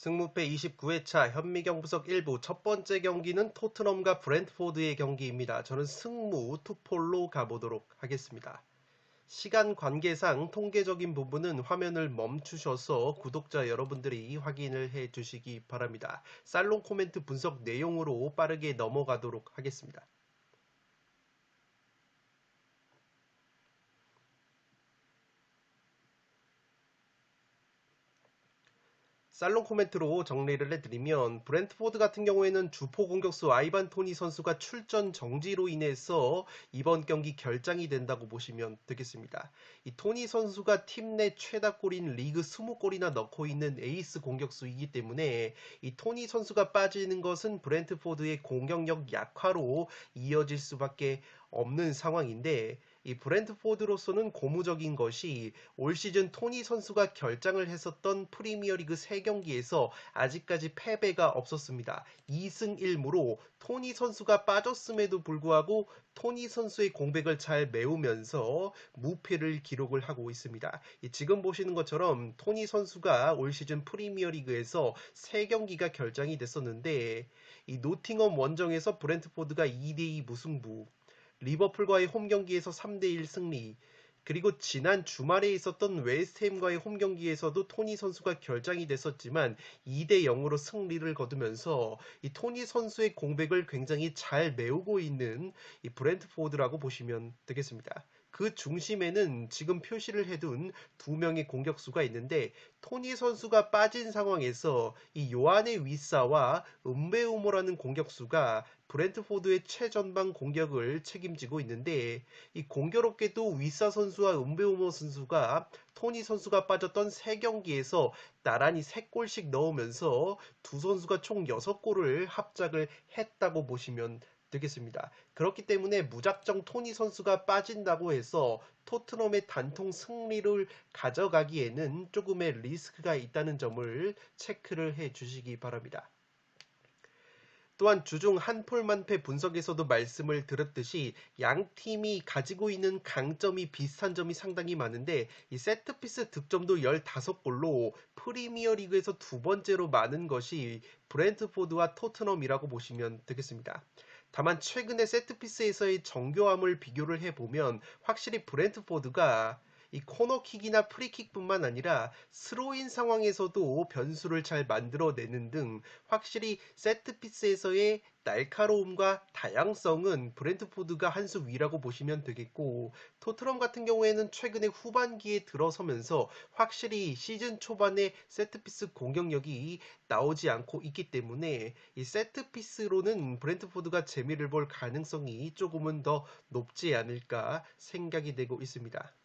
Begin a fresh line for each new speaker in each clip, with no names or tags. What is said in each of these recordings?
승무패 29회차 현미경 부석 1부 첫 번째 경기는 토트넘과 브랜트포드의 경기입니다. 저는 승무 투폴로 가보도록 하겠습니다. 시간 관계상 통계적인 부분은 화면을 멈추셔서 구독자 여러분들이 확인을 해 주시기 바랍니다. 살롱 코멘트 분석 내용으로 빠르게 넘어가도록 하겠습니다. 살롱 코멘트로 정리를 해드리면 브랜트포드 같은 경우에는 주포 공격수 아이반 토니 선수가 출전 정지로 인해서 이번 경기 결장이 된다고 보시면 되겠습니다. 이 토니 선수가 팀 내 최다골인 리그 20골이나 넣고 있는 에이스 공격수이기 때문에 이 토니 선수가 빠지는 것은 브랜트포드의 공격력 약화로 이어질 수밖에 없 는 상황인데 이 브랜트포드로서는 고무적인 것이 올 시즌 토니 선수가 결장을 했었던 프리미어리그 3경기에서 아직까지 패배가 없었습니다. 2승 1무로 토니 선수가 빠졌음에도 불구하고 토니 선수의 공백을 잘 메우면서 무패를 기록을 하고 있습니다. 지금 보시는 것처럼 토니 선수가 올 시즌 프리미어리그에서 3경기가 결장이 됐었는데 이 노팅엄 원정에서 브랜트포드가 2대2 무승부 리버풀과의 홈 경기에서 3대1 승리, 그리고 지난 주말에 있었던 웨스트햄과의 홈 경기에서도 토니 선수가 결장이 됐었지만 2대 0으로 승리를 거두면서 이 토니 선수의 공백을 굉장히 잘 메우고 있는 이 브랜트포드라고 보시면 되겠습니다. 그 중심에는 지금 표시를 해둔 두 명의 공격수가 있는데 토니 선수가 빠진 상황에서 이 요한의 위사와 은베우모라는 공격수가 브랜트포드의 최전방 공격을 책임지고 있는데 이 공교롭게도 위사 선수와 은베우모 선수가 토니 선수가 빠졌던 세 경기에서 나란히 3골씩 넣으면서 두 선수가 총 6골을 합작을 했다고 보시면 되겠습니다. 그렇기 때문에 무작정 토니 선수가 빠진다고 해서 토트넘의 단통 승리를 가져가기에는 조금의 리스크가 있다는 점을 체크를 해 주시기 바랍니다. 또한 주중 한폴만패 분석에서도 말씀을 드렸듯이 양 팀이 가지고 있는 강점이 비슷한 점이 상당히 많은데 이 세트피스 득점도 15골로 프리미어 리그에서 두 번째로 많은 것이 브랜트포드와 토트넘이라고 보시면 되겠습니다. 다만 최근의 세트피스에서의 정교함을 비교를 해보면 확실히 브랜트포드가 이 코너킥이나 프리킥뿐만 아니라 스로인 상황에서도 변수를 잘 만들어내는 등 확실히 세트피스에서의 날카로움과 다양성은 브랜트포드가 한 수 위라고 보시면 되겠고 토트넘 같은 경우에는 최근에 후반기에 들어서면서 확실히 시즌 초반에 세트피스 공격력이 나오지 않고 있기 때문에 이 세트피스로는 브랜트포드가 재미를 볼 가능성이 조금은 더 높지 않을까 생각이 되고 있습니다.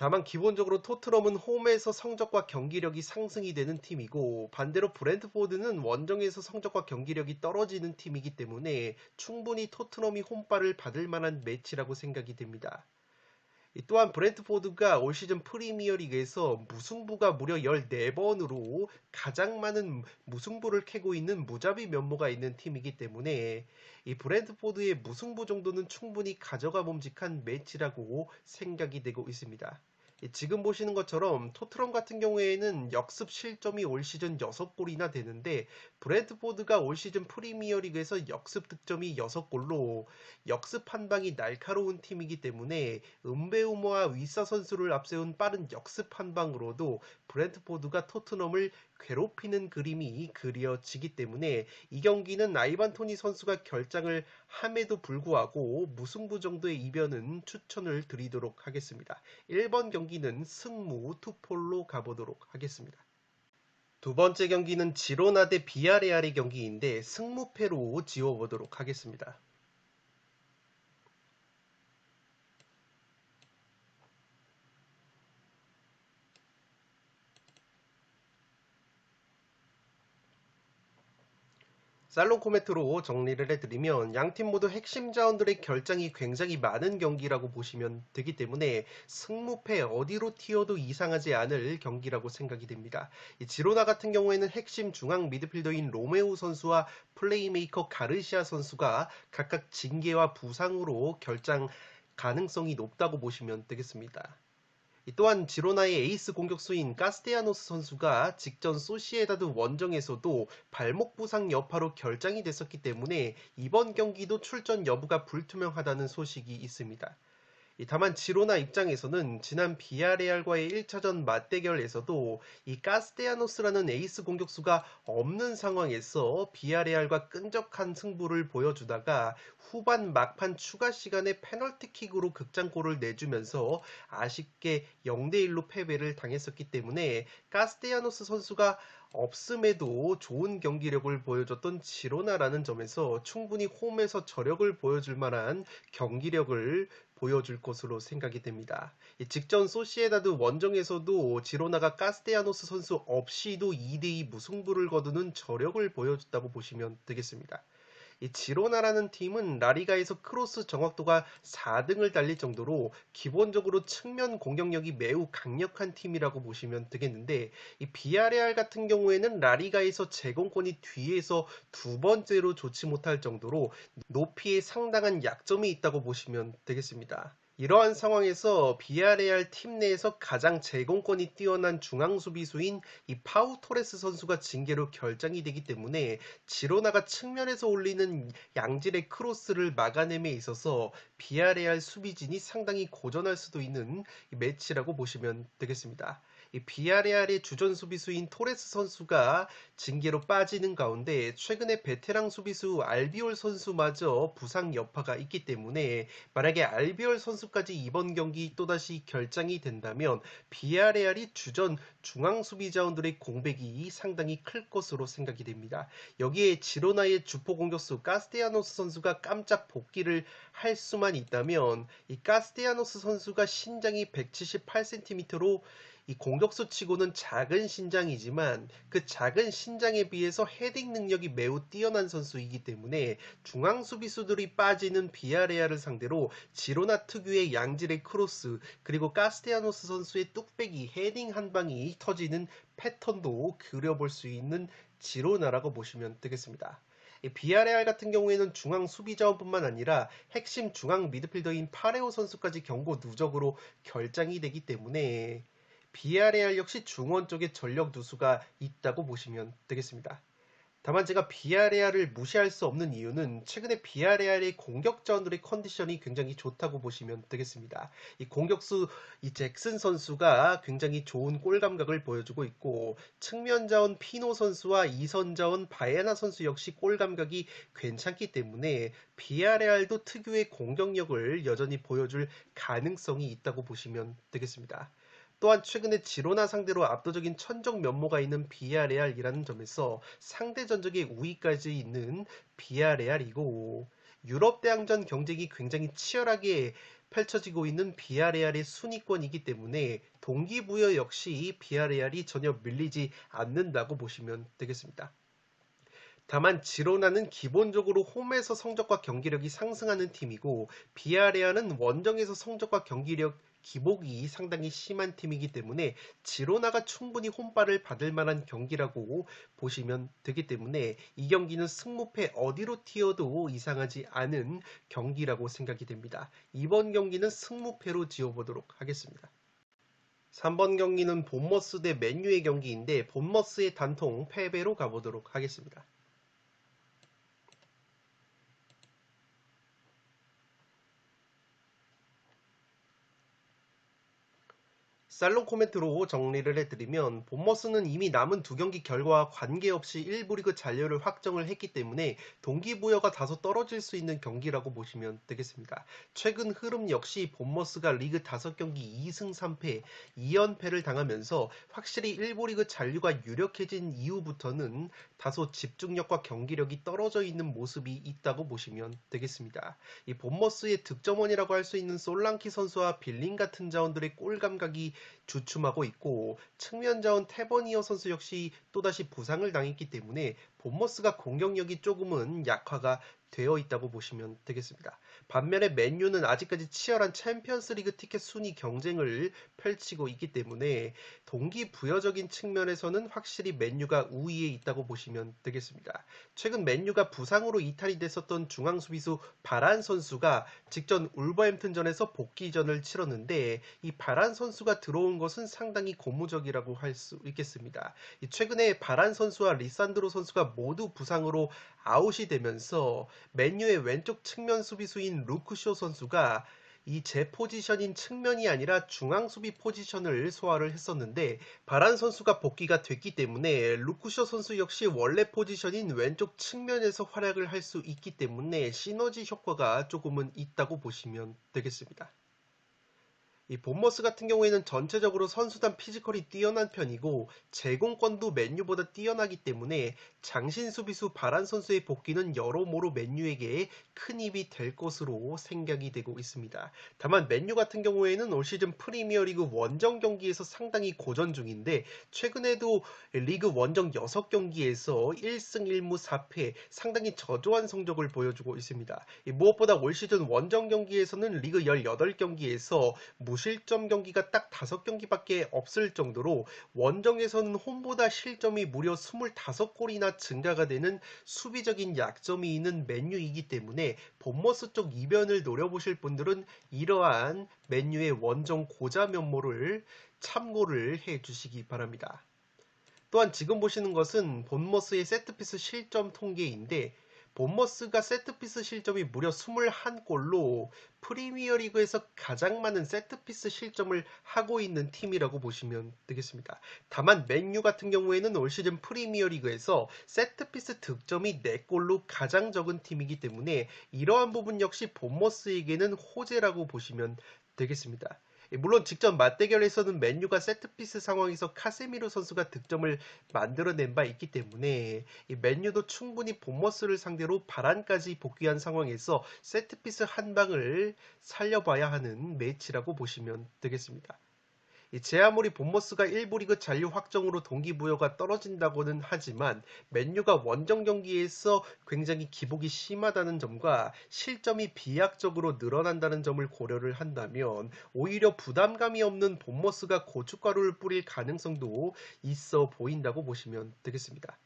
다만 기본적으로 토트넘은 홈에서 성적과 경기력이 상승이 되는 팀이고 반대로 브랜트포드는 원정에서 성적과 경기력이 떨어지는 팀이기 때문에 충분히 토트넘이 홈발을 받을 만한 매치라고 생각이 됩니다. 또한 브랜트포드가 올 시즌 프리미어리그에서 무승부가 무려 14번으로 가장 많은 무승부를 캐고 있는 무자비 면모가 있는 팀이기 때문에 이 브랜트포드의 무승부 정도는 충분히 가져가 봄직한 매치라고 생각이 되고 있습니다. 지금 보시는 것처럼 토트넘 같은 경우에는 역습 실점이 올 시즌 6골이나 되는데 브랜트포드가 올 시즌 프리미어리그에서 역습 득점이 6골로 역습 한 방이 날카로운 팀이기 때문에 은베우모와 위사 선수를 앞세운 빠른 역습 한 방으로도 브랜트포드가 토트넘을 괴롭히는 그림이 그려지기 때문에 이 경기는 아이반 토니 선수가 결장을 함에도 불구하고 무승부 정도의 이변은 추천을 드리도록 하겠습니다. 1번 경기는 승무 투폴로 가보도록 하겠습니다. 두 번째 경기는 지로나 대 비아레알의 경기인데 승무패로 지워보도록 하겠습니다. 살롱 코멘트로 정리를 해드리면 양팀 모두 핵심 자원들의 결장이 굉장히 많은 경기라고 보시면 되기 때문에 승무패 어디로 튀어도 이상하지 않을 경기라고 생각이 됩니다. 지로나 같은 경우에는 핵심 중앙 미드필더인 로메오 선수와 플레이메이커 가르시아 선수가 각각 징계와 부상으로 결장 가능성이 높다고 보시면 되겠습니다. 또한 지로나의 에이스 공격수인 카스테야노스 선수가 직전 소시에다드 원정에서도 발목 부상 여파로 결장이 됐었기 때문에 이번 경기도 출전 여부가 불투명하다는 소식이 있습니다. 다만 지로나 입장에서는 지난 비아레알과의 1차전 맞대결에서도 이 카스테야노스라는 에이스 공격수가 없는 상황에서 비아레알과 끈적한 승부를 보여주다가 후반 막판 추가 시간에 페널티킥으로 극장골을 내주면서 아쉽게 0대1로 패배를 당했었기 때문에 카스테야노스 선수가 없음에도 좋은 경기력을 보여줬던 지로나라는 점에서 충분히 홈에서 저력을 보여줄 만한 경기력을 보여줄 것으로 생각이 됩니다. 직전 소시에다드 원정에서도 지로나가 카스테야노스 선수 없이도 2대2 무승부를 거두는 저력을 보여줬다고 보시면 되겠습니다. 이 지로나라는 팀은 라리가에서 크로스 정확도가 4등을 달릴 정도로 기본적으로 측면 공격력이 매우 강력한 팀이라고 보시면 되겠는데 이 비아레알 같은 경우에는 라리가에서 제공권이 뒤에서 두 번째로 좋지 못할 정도로 높이에 상당한 약점이 있다고 보시면 되겠습니다. 이러한 상황에서 비아레알 팀 내에서 가장 제공권이 뛰어난 중앙 수비수인 이 파우 토레스 선수가 징계로 결장이 되기 때문에 지로나가 측면에서 올리는 양질의 크로스를 막아냄에 있어서 비아레알 수비진이 상당히 고전할 수도 있는 매치라고 보시면 되겠습니다. 이 비아레알의 주전 수비수인 토레스 선수가 징계로 빠지는 가운데 최근에 베테랑 수비수 알비올 선수마저 부상 여파가 있기 때문에 만약에 알비올 선수까지 이번 경기 또다시 결장이 된다면 비아레알이 주전 중앙 수비 자원들의 공백이 상당히 클 것으로 생각이 됩니다. 여기에 지로나의 주포 공격수 카스테아노스 선수가 깜짝 복귀를 할 수만 있다면 이 카스테아노스 선수가 신장이 178cm로 이 공격수 치고는 작은 신장이지만 그 작은 신장에 비해서 헤딩 능력이 매우 뛰어난 선수이기 때문에 중앙 수비수들이 빠지는 비아레아를 상대로 지로나 특유의 양질의 크로스 그리고 카스테아노스 선수의 뚝배기 헤딩 한 방이 터지는 패턴도 그려볼 수 있는 지로나라고 보시면 되겠습니다. 비아레알 같은 경우에는 중앙 수비 자원뿐만 아니라 핵심 중앙 미드필더인 파레오 선수까지 경고 누적으로 결장이 되기 때문에 비아레알 역시 중원 쪽에 전력 누수가 있다고 보시면 되겠습니다. 다만 제가 비아레알을 무시할 수 없는 이유는 최근에 비아레알의 공격 자원들의 컨디션이 굉장히 좋다고 보시면 되겠습니다. 이 공격수 이 잭슨 선수가 굉장히 좋은 골 감각을 보여주고 있고 측면 자원 피노 선수와 이선 자원 바에나 선수 역시 골 감각이 괜찮기 때문에 비아레알도 특유의 공격력을 여전히 보여줄 가능성이 있다고 보시면 되겠습니다. 또한 최근에 지로나 상대로 압도적인 천적 면모가 있는 비아레알이라는 점에서 상대 전적의 우위까지 있는 비아레알이고 유럽 대항전 경쟁이 굉장히 치열하게 펼쳐지고 있는 비아레알의 순위권이기 때문에 동기부여 역시 비아레알이 전혀 밀리지 않는다고 보시면 되겠습니다. 다만 지로나는 기본적으로 홈에서 성적과 경기력이 상승하는 팀이고 비아레알은 원정에서 성적과 경기력 기복이 상당히 심한 팀이기 때문에 지로나가 충분히 홈발을 받을 만한 경기라고 보시면 되기 때문에 이 경기는 승무패 어디로 튀어도 이상하지 않은 경기라고 생각이 됩니다. 이번 경기는 승무패로 지어보도록 하겠습니다. 3번 경기는 본머스 대 맨유의 경기인데 본머스의 단통 패배로 가보도록 하겠습니다. 살롱 코멘트로 정리를 해드리면 본머스는 이미 남은 두 경기 결과와 관계없이 1부 리그 잔류를 확정을 했기 때문에 동기부여가 다소 떨어질 수 있는 경기라고 보시면 되겠습니다. 최근 흐름 역시 본머스가 리그 5경기 2승 3패 2연패를 당하면서 확실히 1부 리그 잔류가 유력해진 이후부터는 다소 집중력과 경기력이 떨어져 있는 모습이 있다고 보시면 되겠습니다. 이 본머스의 득점원이라고 할 수 있는 솔랑키 선수와 빌린 같은 자원들의 골 감각이 주춤하고 있고 측면 자원 테버니어 선수 역시 또다시 부상을 당했기 때문에 본머스가 공격력이 조금은 약화가 되어 있다고 보시면 되겠습니다. 반면에 맨유는 아직까지 치열한 챔피언스 리그 티켓 순위 경쟁을 펼치고 있기 때문에 동기 부여적인 측면에서는 확실히 맨유가 우위에 있다고 보시면 되겠습니다. 최근 맨유가 부상으로 이탈이 됐었던 중앙 수비수 바란 선수가 직전 울버햄튼전에서 복귀전을 치렀는데 이 바란 선수가 들어온 것은 상당히 고무적이라고 할 수 있겠습니다. 최근에 바란 선수와 리산드로 선수가 모두 부상으로 아웃이 되면서 맨유의 왼쪽 측면 수비수인 루크쇼 선수가 이 제 포지션인 측면이 아니라 중앙 수비 포지션을 소화를 했었는데 바란 선수가 복귀가 됐기 때문에 루크쇼 선수 역시 원래 포지션인 왼쪽 측면에서 활약을 할 수 있기 때문에 시너지 효과가 조금은 있다고 보시면 되겠습니다. 이 본머스 같은 경우에는 전체적으로 선수단 피지컬이 뛰어난 편이고 제공권도 맨유보다 뛰어나기 때문에 장신 수비수 바란 선수의 복귀는 여러모로 맨유에게 큰 힘이 될 것으로 생각이 되고 있습니다. 다만 맨유 같은 경우에는 올 시즌 프리미어리그 원정 경기에서 상당히 고전 중인데 최근에도 리그 원정 6경기에서 1승 1무 4패 상당히 저조한 성적을 보여주고 있습니다. 무엇보다 올 시즌 원정 경기에서는 리그 18경기에서 무 무실점 경기가 딱 5경기밖에 없을 정도로 원정에서는 홈보다 실점이 무려 25골이나 증가가 되는 수비적인 약점이 있는 맨유이기 때문에 본머스 쪽 이변을 노려보실 분들은 이러한 맨유의 원정 고자 면모를 참고를 해 주시기 바랍니다. 또한 지금 보시는 것은 본머스의 세트피스 실점 통계인데 본머스가 세트피스 실점이 무려 21골로 프리미어리그에서 가장 많은 세트피스 실점을 하고 있는 팀이라고 보시면 되겠습니다. 다만 맨유 같은 경우에는 올 시즌 프리미어리그에서 세트피스 득점이 4골로 가장 적은 팀이기 때문에 이러한 부분 역시 본머스에게는 호재라고 보시면 되겠습니다. 예, 물론 직접 맞대결에서는 맨유가 세트피스 상황에서 카세미로 선수가 득점을 만들어낸 바 있기 때문에 맨유도 충분히 본머스를 상대로 바란까지 복귀한 상황에서 세트피스 한 방을 살려봐야 하는 매치라고 보시면 되겠습니다. 제 아무리 본머스가 1부 리그 잔류 확정으로 동기부여가 떨어진다고는 하지만 맨유가 원정 경기에서 굉장히 기복이 심하다는 점과 실점이 비약적으로 늘어난다는 점을 고려를 한다면 오히려 부담감이 없는 본머스가 고춧가루를 뿌릴 가능성도 있어 보인다고 보시면 되겠습니다.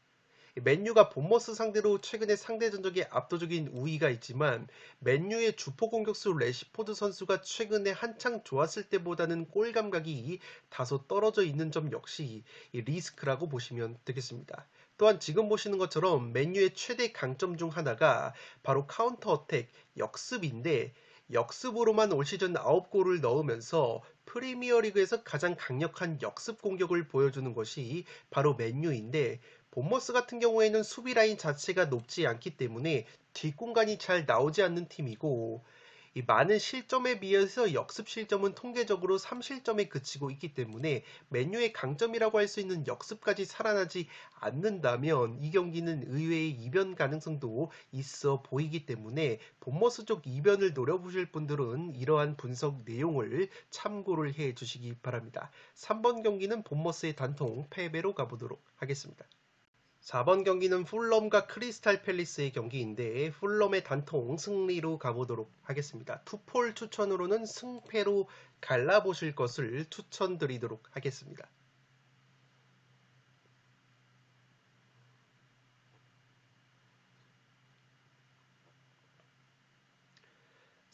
맨유가 본머스 상대로 최근에 상대 전적에 압도적인 우위가 있지만 맨유의 주포 공격수 레시포드 선수가 최근에 한창 좋았을 때보다는 골 감각이 다소 떨어져 있는 점 역시 리스크라고 보시면 되겠습니다. 또한 지금 보시는 것처럼 맨유의 최대 강점 중 하나가 바로 카운터 어택 역습인데 역습으로만 올 시즌 9골을 넣으면서 프리미어리그에서 가장 강력한 역습 공격을 보여주는 것이 바로 맨유인데 본머스 같은 경우에는 수비 라인 자체가 높지 않기 때문에 뒷공간이 잘 나오지 않는 팀이고 이 많은 실점에 비해서 역습 실점은 통계적으로 3실점에 그치고 있기 때문에 메뉴의 강점이라고 할 수 있는 역습까지 살아나지 않는다면 이 경기는 의외의 이변 가능성도 있어 보이기 때문에 본머스 쪽 이변을 노려보실 분들은 이러한 분석 내용을 참고를 해 주시기 바랍니다. 3번 경기는 본머스의 단통 패배로 가보도록 하겠습니다. 4번 경기는 풀럼과 크리스탈 팰리스의 경기인데 풀럼의 단통 승리로 가보도록 하겠습니다. 투폴 추천으로는 승패로 갈라보실 것을 추천드리도록 하겠습니다.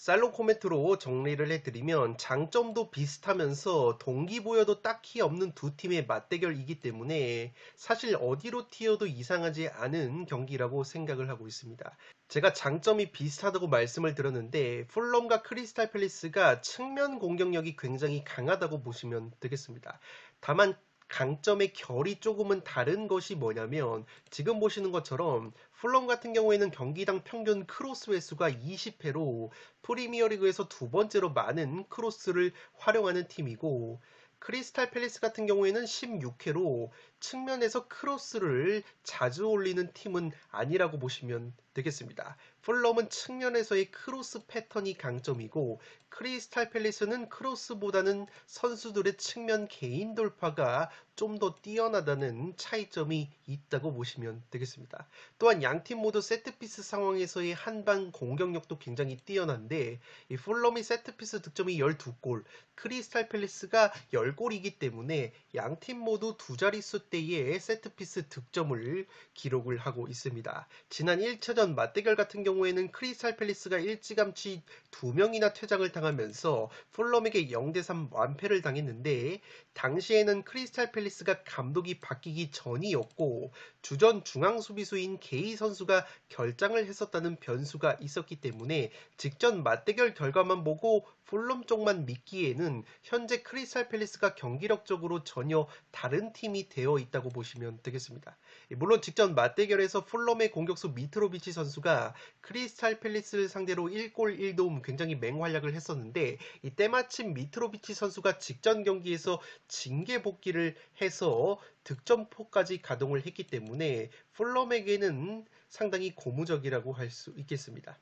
살롱 코멘트로 정리를 해드리면 장점도 비슷하면서 동기부여도 딱히 없는 두 팀의 맞대결이기 때문에 사실 어디로 튀어도 이상하지 않은 경기라고 생각을 하고 있습니다. 제가 장점이 비슷하다고 말씀을 드렸는데 풀럼과 크리스탈 팰리스가 측면 공격력이 굉장히 강하다고 보시면 되겠습니다. 다만 강점의 결이 조금은 다른 것이 뭐냐면 지금 보시는 것처럼 풀럼 같은 경우에는 경기당 평균 크로스 횟수가 20회로 프리미어리그에서 두 번째로 많은 크로스를 활용하는 팀이고 크리스탈 팰리스 같은 경우에는 16회로 측면에서 크로스를 자주 올리는 팀은 아니라고 보시면 되겠습니다. 풀럼은 측면에서의 크로스 패턴이 강점이고 크리스탈 팰리스는 크로스보다는 선수들의 측면 개인 돌파가 좀 더 뛰어나다는 차이점이 있다고 보시면 되겠습니다. 또한 양팀 모두 세트피스 상황에서의 한방 공격력도 굉장히 뛰어난데 이 풀럼이 세트피스 득점이 12골, 크리스탈 팰리스가 10골이기 때문에 양팀 모두 두 자릿수 대의 세트피스 득점을 기록을 하고 있습니다. 지난 1차전 맞대결 같은 경우에는 크리스탈 팰리스가 일찌감치 두 명이나 퇴장을 당하면서 풀럼에게 0대3 완패를 당했는데 당시에는 크리스탈 팰리스가 감독이 바뀌기 전이었고 주전 중앙 수비수인 게이 선수가 결장을 했었다는 변수가 있었기 때문에 직전 맞대결 결과만 보고 풀럼 쪽만 믿기에는 현재 크리스탈 팰리스가 경기력적으로 전혀 다른 팀이 되어 있다고 보시면 되겠습니다. 물론 직전 맞대결에서 풀럼의 공격수 미트로비치 선수가 크리스탈 팰리스를 상대로 1골 1도움 굉장히 맹활약을 했었는데 이때 마침 미트로비치 선수가 직전 경기에서 징계 복귀를 해서 득점포까지 가동을 했기 때문에 풀럼에게는 상당히 고무적이라고 할 수 있겠습니다.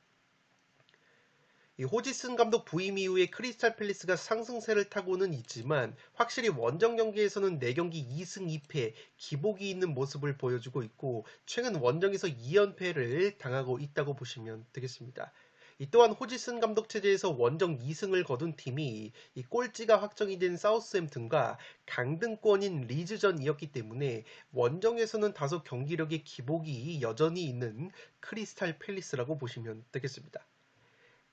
호지슨 감독 부임 이후에 크리스탈 팰리스가 상승세를 타고는 있지만 확실히 원정 경기에서는 4경기 2승 2패 기복이 있는 모습을 보여주고 있고 최근 원정에서 2연패를 당하고 있다고 보시면 되겠습니다. 이 또한 호지슨 감독 체제에서 원정 2승을 거둔 팀이 이 꼴찌가 확정이 된 사우스햄튼과 강등권인 리즈전이었기 때문에 원정에서는 다소 경기력의 기복이 여전히 있는 크리스탈 팰리스라고 보시면 되겠습니다.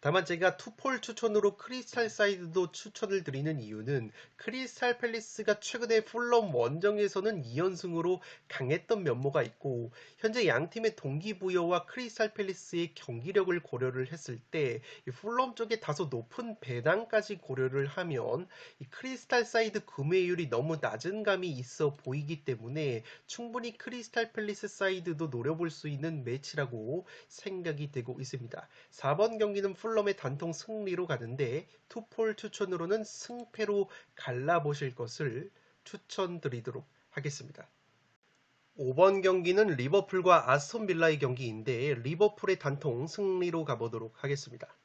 다만 제가 투폴 추천으로 크리스탈 사이드도 추천을 드리는 이유는 크리스탈 팰리스가 최근에 풀럼 원정에서는 2연승으로 강했던 면모가 있고 현재 양팀의 동기부여와 크리스탈 팰리스의 경기력을 고려를 했을 때 풀럼 쪽에 다소 높은 배당까지 고려를 하면 크리스탈 사이드 구매율이 너무 낮은 감이 있어 보이기 때문에 충분히 크리스탈 팰리스 사이드도 노려볼 수 있는 매치라고 생각이 되고 있습니다. 4번 경기는 풀 풀럼의 단통 승리로 가는데 투폴 추천으로는 승패로 갈라보실 것을 추천드리도록 하겠습니다. 5번 경기는 리버풀과 아스톤 빌라의 경기인데 리버풀의 단통 승리로 가보도록 하겠습니다.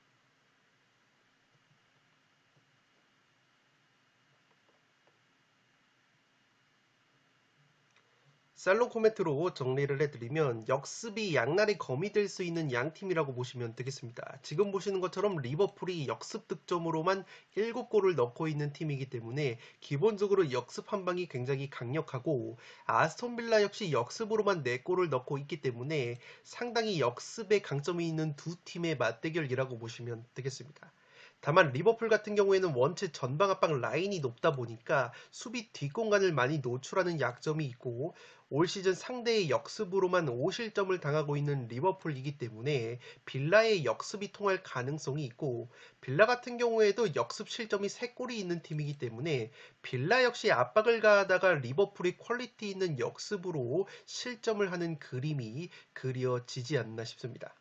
살롱 코멘트로 정리를 해드리면 역습이 양날의 검이 될 수 있는 양팀이라고 보시면 되겠습니다. 지금 보시는 것처럼 리버풀이 역습 득점으로만 7골을 넣고 있는 팀이기 때문에 기본적으로 역습 한 방이 굉장히 강력하고 아스톤 빌라 역시 역습으로만 4골을 넣고 있기 때문에 상당히 역습에 강점이 있는 두 팀의 맞대결이라고 보시면 되겠습니다. 다만 리버풀 같은 경우에는 원체 전방 압박 라인이 높다 보니까 수비 뒷공간을 많이 노출하는 약점이 있고 올 시즌 상대의 역습으로만 5실점을 당하고 있는 리버풀이기 때문에 빌라의 역습이 통할 가능성이 있고 빌라 같은 경우에도 역습 실점이 3골이 있는 팀이기 때문에 빌라 역시 압박을 가하다가 리버풀이 퀄리티 있는 역습으로 실점을 하는 그림이 그려지지 않나 싶습니다.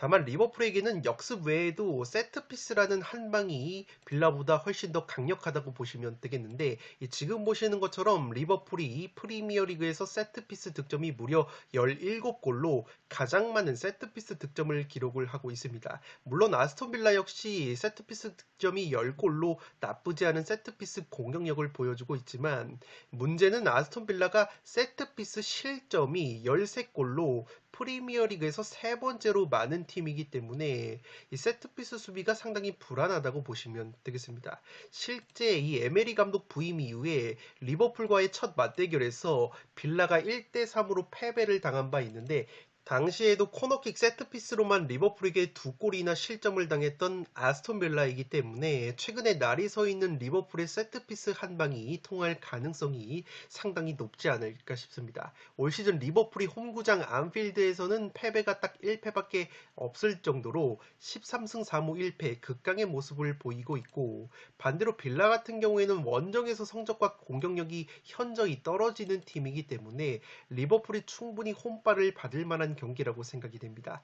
다만 리버풀에게는 역습 외에도 세트피스라는 한 방이 빌라보다 훨씬 더 강력하다고 보시면 되겠는데 지금 보시는 것처럼 리버풀이 프리미어리그에서 세트피스 득점이 무려 17골로 가장 많은 세트피스 득점을 기록을 하고 있습니다. 물론 아스톤빌라 역시 세트피스 득점이 10골로 나쁘지 않은 세트피스 공격력을 보여주고 있지만 문제는 아스톤빌라가 세트피스 실점이 13골로 프리미어리그에서 세 번째로 많은 팀이기 때문에 이 세트피스 수비가 상당히 불안하다고 보시면 되겠습니다. 실제 이 에메리 감독 부임 이후에 리버풀과의 첫 맞대결에서 빌라가 1대 3으로 패배를 당한 바 있는데 당시에도 코너킥 세트피스로만 리버풀에게 두 골이나 실점을 당했던 아스톤 빌라이기 때문에 최근에 날이 서 있는 리버풀의 세트피스 한 방이 통할 가능성이 상당히 높지 않을까 싶습니다. 올 시즌 리버풀이 홈구장 안필드에서는 패배가 딱 1패밖에 없을 정도로 13승 4무 1패 극강의 모습을 보이고 있고 반대로 빌라 같은 경우에는 원정에서 성적과 공격력이 현저히 떨어지는 팀이기 때문에 리버풀이 충분히 홈발을 받을 만한 경기라고 생각이 됩니다.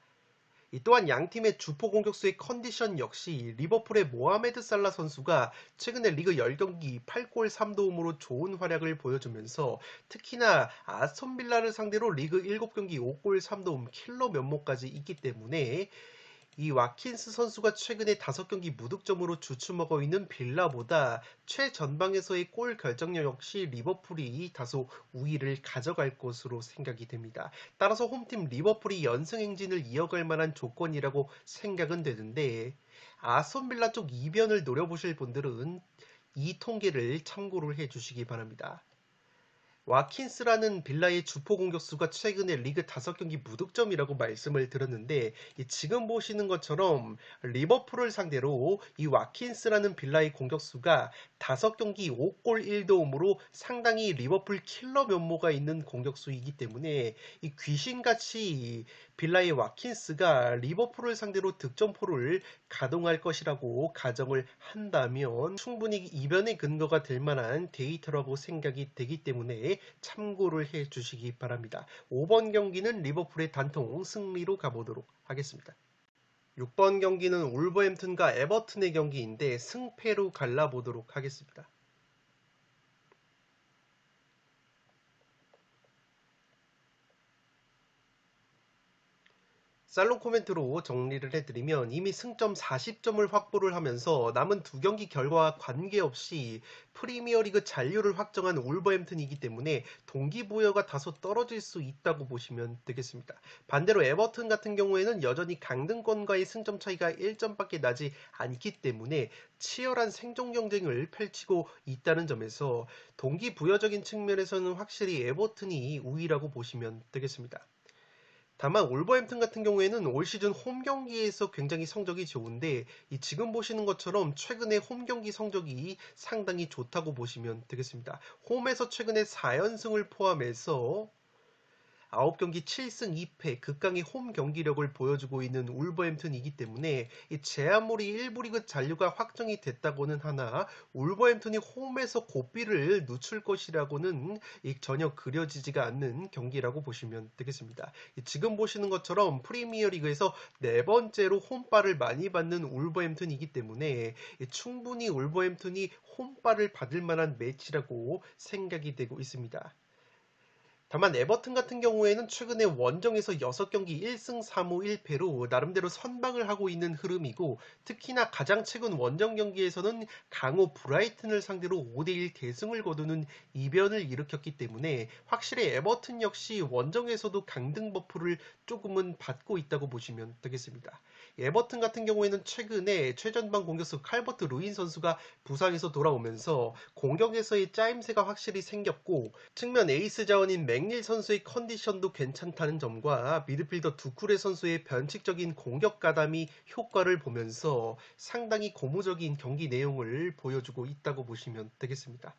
이 또한 양 팀의 주포 공격수의 컨디션 역시 리버풀의 모하메드 살라 선수가 최근에 리그 10경기 8골 3도움으로 좋은 활약을 보여주면서 특히나 아스톤 빌라를 상대로 리그 7경기 5골 3도움 킬러 면모까지 있기 때문에 이 와킨스 선수가 최근에 5경기 무득점으로 주춤하고 있는 빌라보다 최전방에서의 골 결정력 역시 리버풀이 다소 우위를 가져갈 것으로 생각이 됩니다. 따라서 홈팀 리버풀이 연승 행진을 이어갈 만한 조건이라고 생각은 되는데 아손 빌라 쪽 이변을 노려보실 분들은 이 통계를 참고를 해주시기 바랍니다. 와킨스라는 빌라의 주포 공격수가 최근에 리그 5경기 무득점이라고 말씀을 드렸는데 지금 보시는 것처럼 리버풀을 상대로 이 와킨스라는 빌라의 공격수가 5경기 5골 1도움으로 상당히 리버풀 킬러 면모가 있는 공격수이기 때문에 이 귀신같이 빌라의 와킨스가 리버풀을 상대로 득점포를 가동할 것이라고 가정을 한다면 충분히 이변의 근거가 될 만한 데이터라고 생각이 되기 때문에 참고를 해 주시기 바랍니다. 5번 경기는 리버풀의 단통 승리로 가보도록 하겠습니다. 6번 경기는 울버햄튼과 에버튼의 경기인데 승패로 갈라보도록 하겠습니다. 살롱 코멘트로 정리를 해드리면 이미 승점 40점을 확보를 하면서 남은 두 경기 결과와 관계없이 프리미어리그 잔류를 확정한 울버햄튼이기 때문에 동기부여가 다소 떨어질 수 있다고 보시면 되겠습니다. 반대로 에버튼 같은 경우에는 여전히 강등권과의 승점 차이가 1점밖에 나지 않기 때문에 치열한 생존 경쟁을 펼치고 있다는 점에서 동기부여적인 측면에서는 확실히 에버튼이 우위라고 보시면 되겠습니다. 다만 올버햄튼 같은 경우에는 올 시즌 홈 경기에서 굉장히 성적이 좋은데 이 지금 보시는 것처럼 최근에 홈 경기 성적이 상당히 좋다고 보시면 되겠습니다. 홈에서 최근에 4연승을 포함해서 9경기 7승 2패 극강의 홈 경기력을 보여주고 있는 울버햄튼이기 때문에 제 아무리 1부 리그 잔류가 확정이 됐다고는 하나 울버햄튼이 홈에서 고비를 늦출 것이라고는 전혀 그려지지가 않는 경기라고 보시면 되겠습니다. 지금 보시는 것처럼 프리미어 리그에서 네 번째로 홈발을 많이 받는 울버햄튼이기 때문에 충분히 울버햄튼이 홈발을 받을 만한 매치라고 생각이 되고 있습니다. 다만 에버튼 같은 경우에는 최근에 원정에서 6경기 1승 3무 1패로 나름대로 선방을 하고 있는 흐름이고 특히나 가장 최근 원정 경기에서는 강호 브라이튼을 상대로 5대1 대승을 거두는 이변을 일으켰기 때문에 확실히 에버튼 역시 원정에서도 강등 버프를 조금은 받고 있다고 보시면 되겠습니다. 에버튼 같은 경우에는 최근에 최전방 공격수 칼버트 루인 선수가 부상에서 돌아오면서 공격에서의 짜임새가 확실히 생겼고 측면 에이스 자원인 맥닐 선수의 컨디션도 괜찮다는 점과 미드필더 두쿠레 선수의 변칙적인 공격 가담이 효과를 보면서 상당히 고무적인 경기 내용을 보여주고 있다고 보시면 되겠습니다.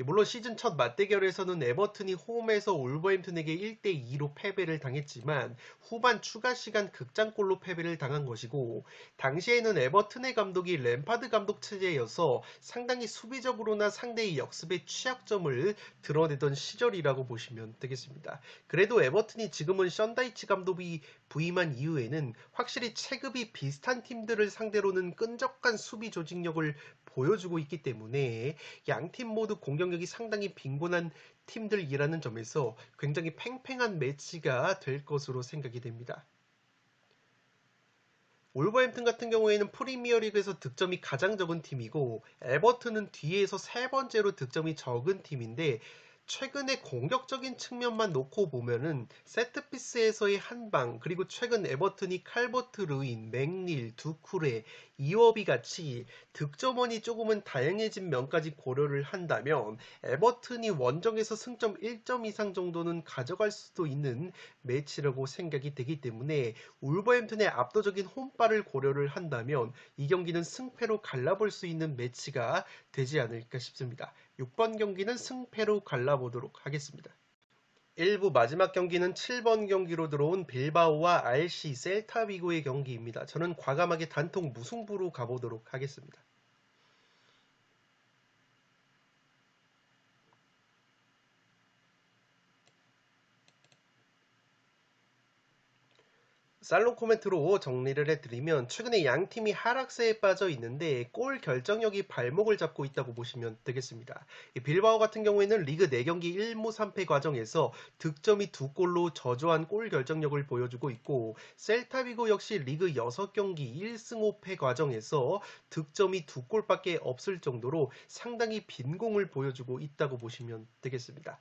예, 물론 시즌 첫 맞대결에서는 에버튼이 홈에서 올버햄튼에게 1대2로 패배를 당했지만 후반 추가 시간 극장골로 패배를 당한 것이고 당시에는 에버튼의 감독이 램파드 감독 체제여서 상당히 수비적으로나 상대의 역습의 취약점을 드러내던 시절이라고 보시면 되겠습니다. 그래도 에버튼이 지금은 션다이치 감독이 부임한 이후에는 확실히 체급이 비슷한 팀들을 상대로는 끈적한 수비 조직력을 보여주고 있기 때문에 양 팀 모두 공격력이 상당히 빈곤한 팀들이라는 점에서 굉장히 팽팽한 매치가 될 것으로 생각이 됩니다. 올버햄튼 같은 경우에는 프리미어리그에서 득점이 가장 적은 팀이고 에버튼은 뒤에서 세 번째로 득점이 적은 팀인데 최근에 공격적인 측면만 놓고 보면은 세트피스에서의 한방 그리고 최근 에버튼이 칼버트 루인, 맥닐, 두쿠레, 이워비 같이 득점원이 조금은 다양해진 면까지 고려를 한다면 에버튼이 원정에서 승점 1점 이상 정도는 가져갈 수도 있는 매치라고 생각이 되기 때문에 울버햄튼의 압도적인 홈발을 고려를 한다면 이 경기는 승패로 갈라볼 수 있는 매치가 되지 않을까 싶습니다. 6번 경기는 승패로 갈라보도록 하겠습니다. 1부 마지막 경기는 7번 경기로 들어온 빌바오와 RC 셀타비고의 경기입니다. 저는 과감하게 단통 무승부로 가보도록 하겠습니다. 살롱 코멘트로 정리를 해드리면 최근에 양 팀이 하락세에 빠져 있는데 골 결정력이 발목을 잡고 있다고 보시면 되겠습니다. 빌바오 같은 경우에는 리그 4경기 1무 3패 과정에서 득점이 두 골로 저조한 골 결정력을 보여주고 있고 셀타비고 역시 리그 6경기 1승 5패 과정에서 득점이 두 골밖에 없을 정도로 상당히 빈공을 보여주고 있다고 보시면 되겠습니다.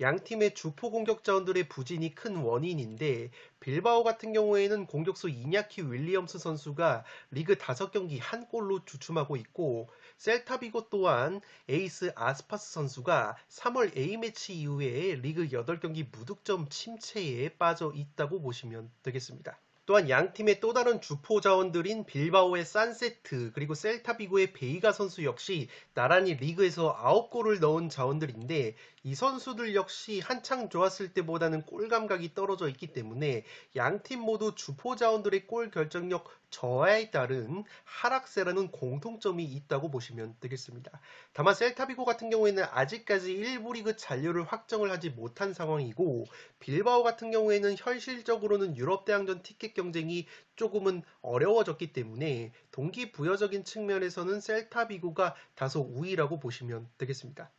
양 팀의 주포 공격 자원들의 부진이 큰 원인인데 빌바오 같은 경우에는 공격수 이냐키 윌리엄스 선수가 리그 5경기 한 골로 주춤하고 있고 셀타비고 또한 에이스 아스파스 선수가 3월 A매치 이후에 리그 8경기 무득점 침체에 빠져 있다고 보시면 되겠습니다. 또한 양 팀의 또 다른 주포 자원들인 빌바오의 산세트 그리고 셀타비고의 베이가 선수 역시 나란히 리그에서 9골을 넣은 자원들인데 이 선수들 역시 한창 좋았을 때보다는 골 감각이 떨어져 있기 때문에 양 팀 모두 주포 자원들의 골 결정력 저하에 따른 하락세라는 공통점이 있다고 보시면 되겠습니다. 다만 셀타비고 같은 경우에는 아직까지 1부 리그 잔류를 확정을 하지 못한 상황이고 빌바오 같은 경우에는 현실적으로는 유럽 대항전 티켓 경쟁이 조금은 어려워졌기 때문에 동기 부여적인 측면에서는 셀타비고가 다소 우위라고 보시면 되겠습니다.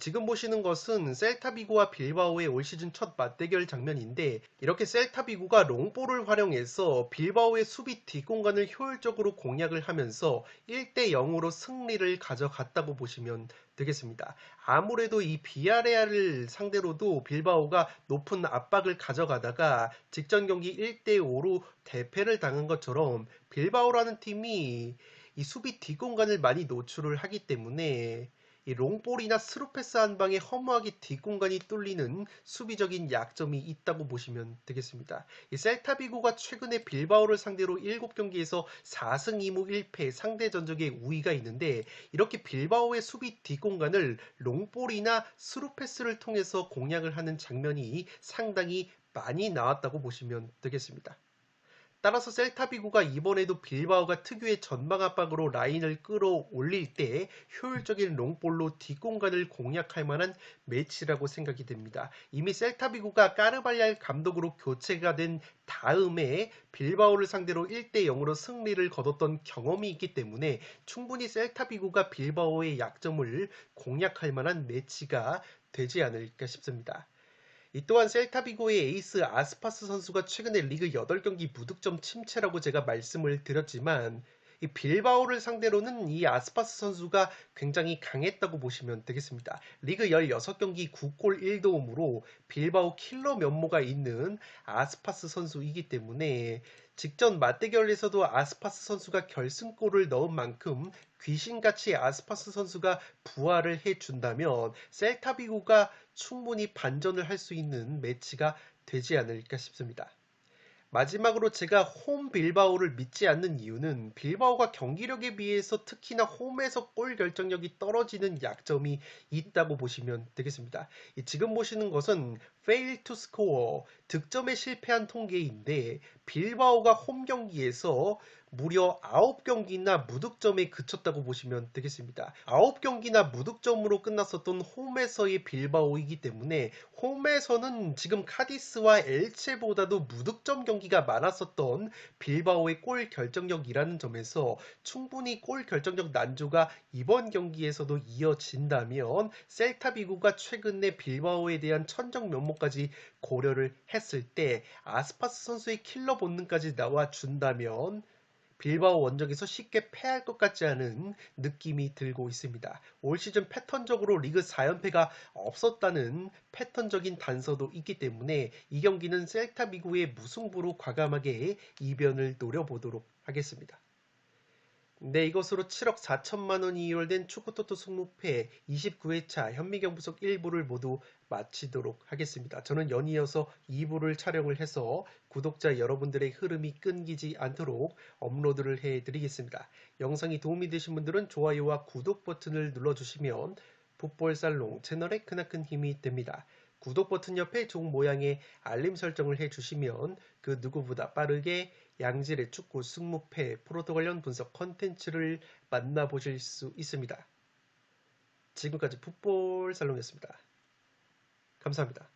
지금 보시는 것은 셀타비고와 빌바오의 올 시즌 첫 맞대결 장면인데 이렇게 셀타비고가 롱볼을 활용해서 빌바오의 수비 뒷공간을 효율적으로 공략을 하면서 1대 0으로 승리를 가져갔다고 보시면 되겠습니다. 아무래도 이 비아레알을 상대로도 빌바오가 높은 압박을 가져가다가 직전 경기 1대 5로 대패를 당한 것처럼 빌바오라는 팀이 이 수비 뒷공간을 많이 노출을 하기 때문에 이 롱볼이나 스루패스 한 방에 허무하게 뒷공간이 뚫리는 수비적인 약점이 있다고 보시면 되겠습니다. 이 셀타비고가 최근에 빌바오를 상대로 7경기에서 4승 2무 1패 상대 전적의 우위가 있는데 이렇게 빌바오의 수비 뒷공간을 롱볼이나 스루패스를 통해서 공략을 하는 장면이 상당히 많이 나왔다고 보시면 되겠습니다. 따라서 셀타비고가 이번에도 빌바오가 특유의 전방 압박으로 라인을 끌어올릴 때 효율적인 롱볼로 뒷공간을 공략할 만한 매치라고 생각이 됩니다. 이미 셀타비고가 까르발얄 감독으로 교체가 된 다음에 빌바오를 상대로 1대 0으로 승리를 거뒀던 경험이 있기 때문에 충분히 셀타비고가 빌바오의 약점을 공략할 만한 매치가 되지 않을까 싶습니다. 이 또한 셀타비고의 에이스 아스파스 선수가 최근에 리그 8경기 무득점 침체라고 제가 말씀을 드렸지만 이 빌바오를 상대로는 이 아스파스 선수가 굉장히 강했다고 보시면 되겠습니다. 리그 16경기 9골 1도움으로 빌바오 킬러 면모가 있는 아스파스 선수이기 때문에 직전 맞대결에서도 아스파스 선수가 결승골을 넣은 만큼 귀신같이 아스파스 선수가 부활을 해준다면 셀타비고가 충분히 반전을 할 수 있는 매치가 되지 않을까 싶습니다. 마지막으로 제가 홈 빌바오를 믿지 않는 이유는 빌바오가 경기력에 비해서 특히나 홈에서 골 결정력이 떨어지는 약점이 있다고 보시면 되겠습니다. 지금 보시는 것은 fail to score 득점에 실패한 통계인데 빌바오가 홈 경기에서 무려 9경기나 무득점에 그쳤다고 보시면 되겠습니다. 9경기나 무득점으로 끝났었던 홈에서의 빌바오이기 때문에 홈에서는 지금 카디스와 엘체보다도 무득점 경기가 많았었던 빌바오의 골 결정력이라는 점에서 충분히 골 결정력 난조가 이번 경기에서도 이어진다면 셀타비고가 최근에 빌바오에 대한 천정 면 모까지 고려를 했을 때 아스파스 선수의 킬러 본능까지 나와준다면 빌바오 원정에서 쉽게 패할 것 같지 않은 느낌이 들고 있습니다. 올 시즌 패턴적으로 리그 4연패가 없었다는 패턴적인 단서도 있기 때문에 이 경기는 셀타 비구의 무승부로 과감하게 이변을 노려보도록 하겠습니다. 네, 이것으로 7억 4천만 원이 이월된 축구토토 승무패 29회차 현미경 부석 1부를 모두 마치도록 하겠습니다. 저는 연이어서 2부를 촬영을 해서 구독자 여러분들의 흐름이 끊기지 않도록 업로드를 해드리겠습니다. 영상이 도움이 되신 분들은 좋아요와 구독 버튼을 눌러주시면 풋볼살롱 채널에 크나큰 힘이 됩니다. 구독 버튼 옆에 종 모양의 알림 설정을 해주시면 그 누구보다 빠르게 양질의 축구 승무패 프로토 관련 분석 컨텐츠를 만나보실 수 있습니다. 지금까지 풋볼 살롱이었습니다. 감사합니다.